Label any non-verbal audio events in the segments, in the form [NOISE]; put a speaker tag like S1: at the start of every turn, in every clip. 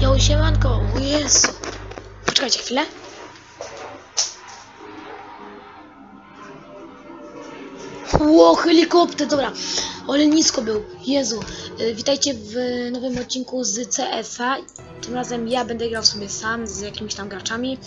S1: Jo, siemanko, o Jezu. Poczekajcie chwilę. Ło, helikopter, dobra. Ale nisko był. Jezu. Y, Witajcie w nowym odcinku z CS-a. Tym razem ja będę grał sobie sam z jakimiś tam graczami.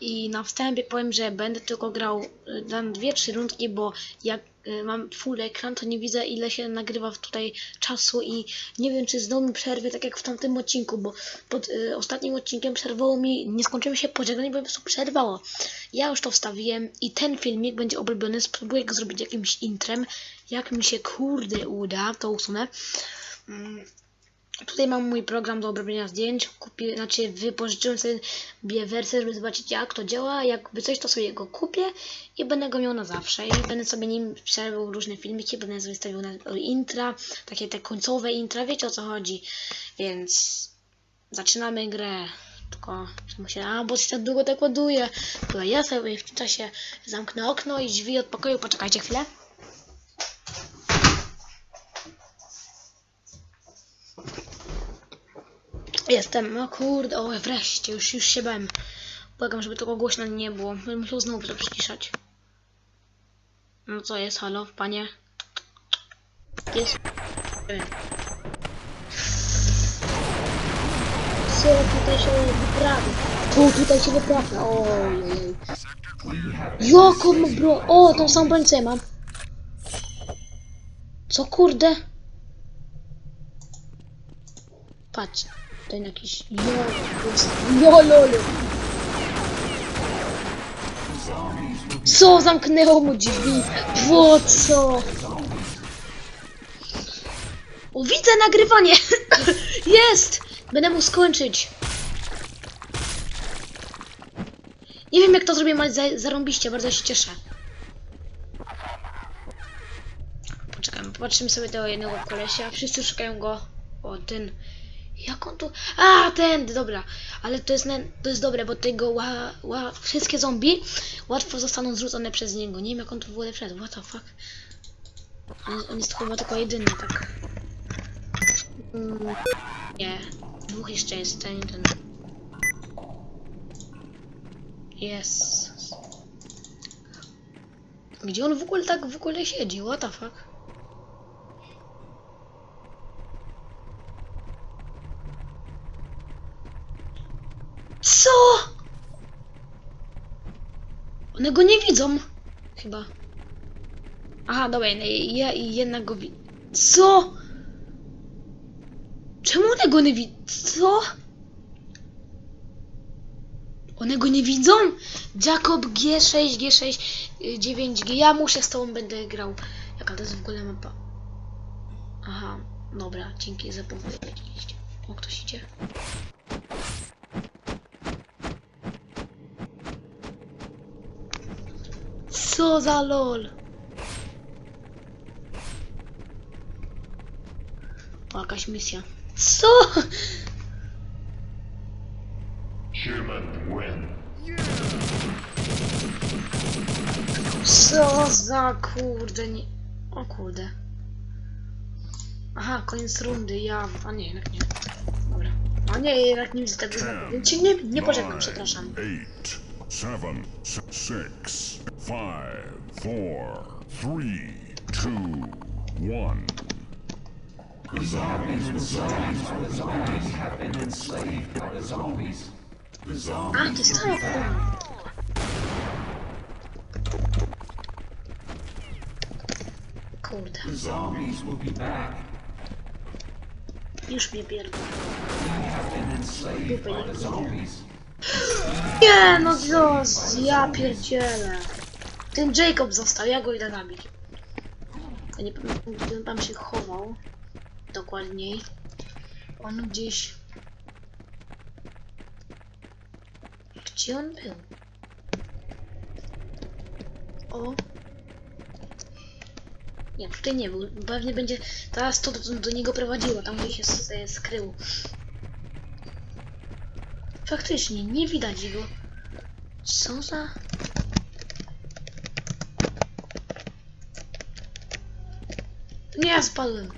S1: I na wstępie powiem, że będę tylko grał y, dam dwie, trzy rundki, bo jak mam full ekran, to nie widzę ile się nagrywa tutaj czasu i nie wiem, czy znowu mi przerwie, tak jak w tamtym odcinku, bo pod y, ostatnim odcinkiem przerwało mi, nie skończyło się pożegnanie, bo po prostu przerwało. Ja już to wstawiłem i ten filmik będzie obrobiony, spróbuję go zrobić jakimś intrem. Jak mi się kurde uda, to usunę. Mm, Tutaj mam mój program do obrobienia zdjęć. Kupię, znaczy wypożyczyłem sobie wersję, żeby zobaczyć jak to działa. Jakby coś, to sobie go kupię i będę go miał na zawsze. I będę sobie nim przerwał różne filmiki, będę sobie stawiał na intra, takie te końcowe intra, wiecie o co chodzi. Więc zaczynamy grę. Tylko muszę, a bo się tak długo tak ładuje. To ja sobie w tym czasie zamknę okno i drzwi od pokoju. Poczekajcie chwilę. Jestem, o kurde, o wreszcie, już, już się bałem. Błagam, żeby tego głośno nie było. Będę musiał znowu to przyciszać. No co jest, halo, panie? Jest. Co tutaj się wyprawia? Tu, tutaj się wyprawia, ojej. Jaką ma bro... O, tą samą broń co mam. Co kurde? Patrz, ten jakiś jololo. Co zamknęło mu drzwi? Po co? O, widzę nagrywanie! [LAUGHS] Jest! Będę mógł skończyć. Nie wiem jak to zrobię, ale za- zarąbiście, bardzo się cieszę. Poczekamy, popatrzymy sobie tego jednego kolesia. Wszyscy szukają go. O, ten. Jak on tu. A, ten, dobra. Ale to jest, to jest dobre, bo tego ła, ła, wszystkie zombie łatwo zostaną zrzucone przez niego. Nie wiem jak on tu w ogóle wszedł. What the fuck? On, on jest chyba tylko jedyny, tak. Mm, nie. Dwóch jeszcze jest, ten ten. Jest. Gdzie on w ogóle tak w ogóle siedzi? What the fuck? Co? One go nie widzą. Chyba. Aha, dobra, ja jednak go widzę. Co? Czemu one go nie widzą? Co? One go nie widzą? Jacob G6, G6, y, 9G. Ja muszę z tobą będę grał. Jaka to jest w ogóle mapa? Aha, dobra, dzięki za powiedzieć. O, ktoś idzie. Co za lol? O, jakaś misja. Co? Co za kurde nie... O kurde. Aha, koniec rundy, ja... A nie, jednak nie. Dobra. A nie, jednak nie widzę tego znaku, nie, nie pożegnam, przepraszam.
S2: Eight, seven, s- six, five, four, three, two, one.
S1: A, to jest cała forma. Kurde.
S3: Zombies will be back
S1: Już mnie pierdolę.
S3: and enslaved
S1: Dupę
S3: by
S1: nie
S3: the zombies.
S1: Nie, no Dios, ja pierdzielę. Ten Jacob został, ja go idę nabić. Ja nie pamiętam, gdzie on tam się chował. Dokładniej. On gdzieś... Gdzie on był? O. Nie, tutaj nie był. Pewnie będzie... Teraz to do, do niego prowadziło, tam gdzieś się s- e, skrył. Faktycznie, nie widać go. Co za... Nie, spadłem.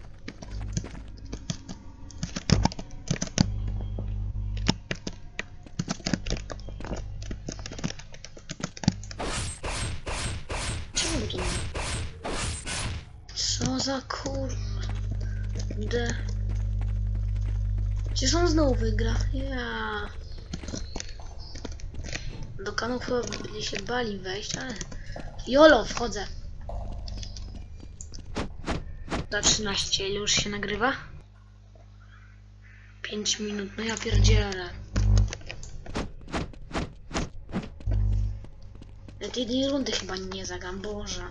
S1: Czemu to nie? Co za kurde. Czy on znowu wygra? Ja. Do kanału chyba byli się bali wejść, ale... Jolo, wchodzę. Za 13, ile już się nagrywa? 5 minut, no ja pierdzielę. Ja tej rundy chyba nie zagram, Boże.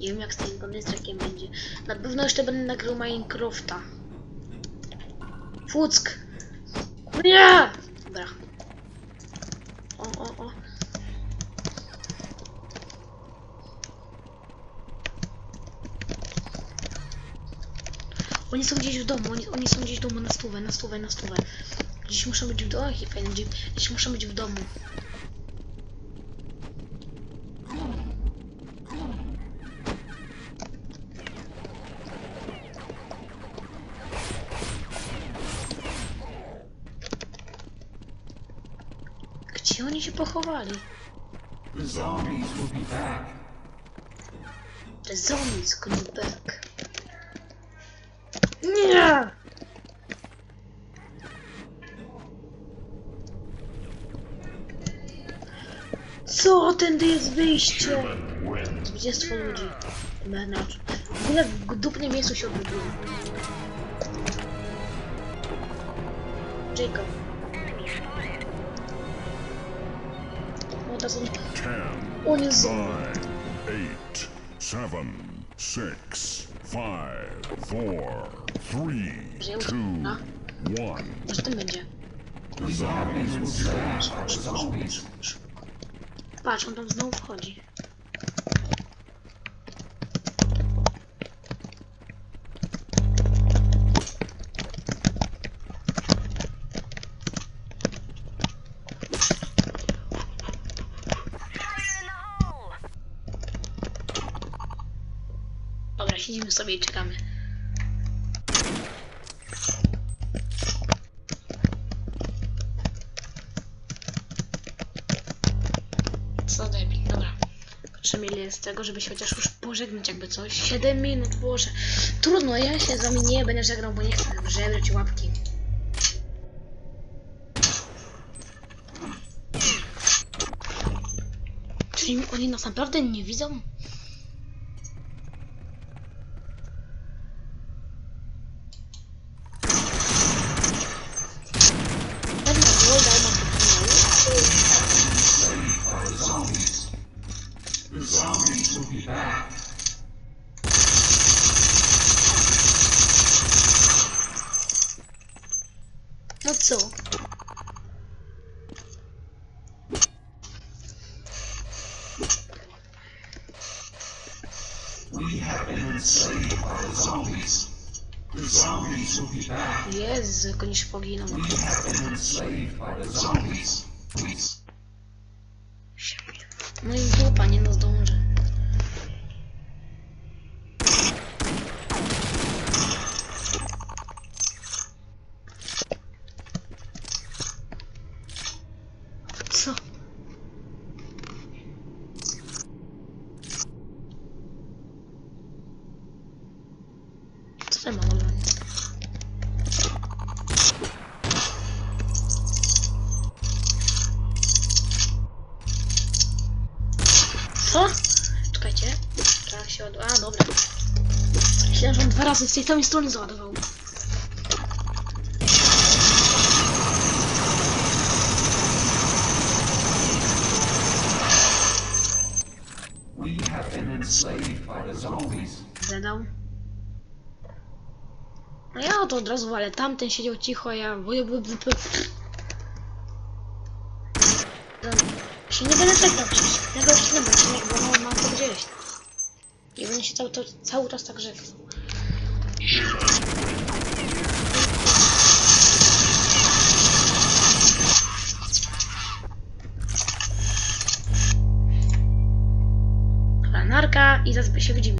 S1: Nie wiem jak z tym Counter-Strike'iem będzie. Na pewno jeszcze będę nagrywał Minecrafta. Fuck! Nie! Dobra. O, o, o. Oni są gdzieś w domu, oni, oni są gdzieś w domu na stówę, na stówę, na stówę. Gdzieś muszą być w domu, fajny jeep. Gdzieś muszą być w domu. Gdzie oni się pochowali?
S3: Zombies will be back.
S1: Zombies come back. Nie! Co? Tędy jest wyjście! Zwycięstwo ludzi. Menadż. W ogóle w dupnym miejscu się odbyło. Jacob. O, to są... Zombie.
S2: nine, eight, seven, six, five, three, two,
S1: a?
S2: one.
S1: Może ten będzie. Patrz, on tam znowu wchodzi. Dobra, siedzimy sobie i czekamy. Ile jest tego, żeby się chociaż już pożegnać jakby coś. 7 minut, Boże. Trudno, ja się z wami nie będę żegnał, bo nie chcę żebrać łapki. Czyli oni nas naprawdę nie widzą?
S3: Back.
S1: Jezu, jak oni się poginą. No i dupa, nie no zdąży. Co? Co ten ma oglądać? Co? Czekajcie. Trzeba się ładować. A, dobra. Myślałem, że on dwa razy z tej samej strony załadował. Zadał. No ja to od razu, ale tamten siedział cicho, a ja... Się nie będę czekał przecież. Ja go nie odcinek, bo mam to gdzieś. I będę się cały, cały czas tak rzekł. Dobra, narka i zaraz się widzimy.